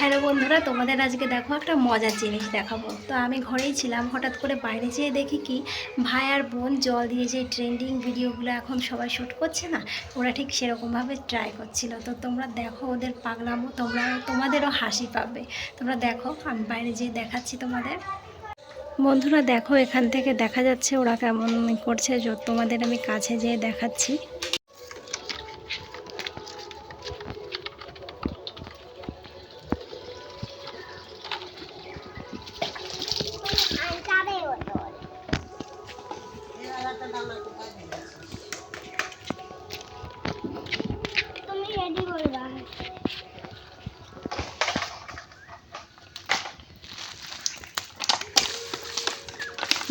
Hello বন্ধুরা, তোমাদের আজকে দেখো একটা মজার জিনিস দেখাবো। তো আমি ঘরেই ছিলাম, হঠাৎ করে বাইরে যেয়ে দেখি কি, ভাই আর বোন জল দিয়ে যে ট্রেন্ডিং ভিডিওগুলো এখন সবাই শ্যুট করছে না, ওরা ঠিক সেরকমভাবে ট্রাই করছিল। তো তোমরা দেখো ওদের পাগলামো, তোমরা, তোমাদেরও হাসি পাবে। তোমরা দেখো, আমি বাইরে যেয়ে দেখাচ্ছি তোমাদের। বন্ধুরা দেখো, এখান থেকে দেখা যাচ্ছে ওরা কেমন করছে তোমাদের আমি কাছে যেয়ে দেখাচ্ছি।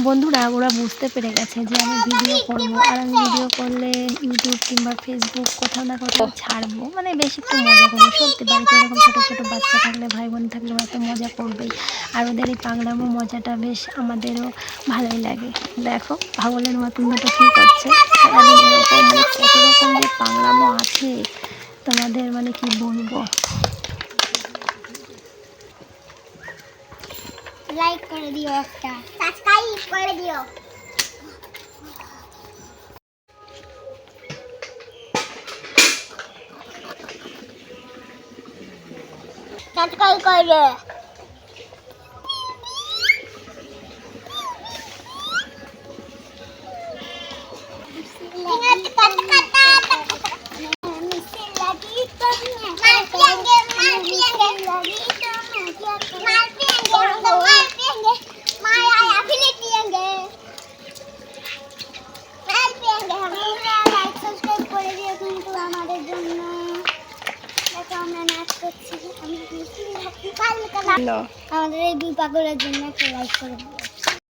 বন্ধুরা, ওরা বুঝতে পেরে গেছে যে আমি ভিডিও করব। আর আমি ভিডিও করলে ইউটিউব কিংবা ফেসবুক কোথাও না কোথাও ছাড়বো। মানে বেশ একটু মজা করব। সত্যি বাড়িতে এরকম ছোটো ছোটো বাচ্চা থাকলে ভাই বোন থাকলে ওরা তো মজা করবেই। আর ওদের এই পাগলামো মজাটা বেশ আমাদেরও ভালোই লাগে। দেখো ভাগলের মতন দুটো কী করছে? সারাদিন এরকম মানে কত রকম যে পাগলামো আছে। তোমাদের মানে কি বলব? লাইক করে দিও একটা। সাবস্ক্রাইব করে দিও। সাবস্ক্রাইব করে জন্য আমরা নাচ করছি। আমাদের এই দুই পাগলের জন্য একটা লাইক করে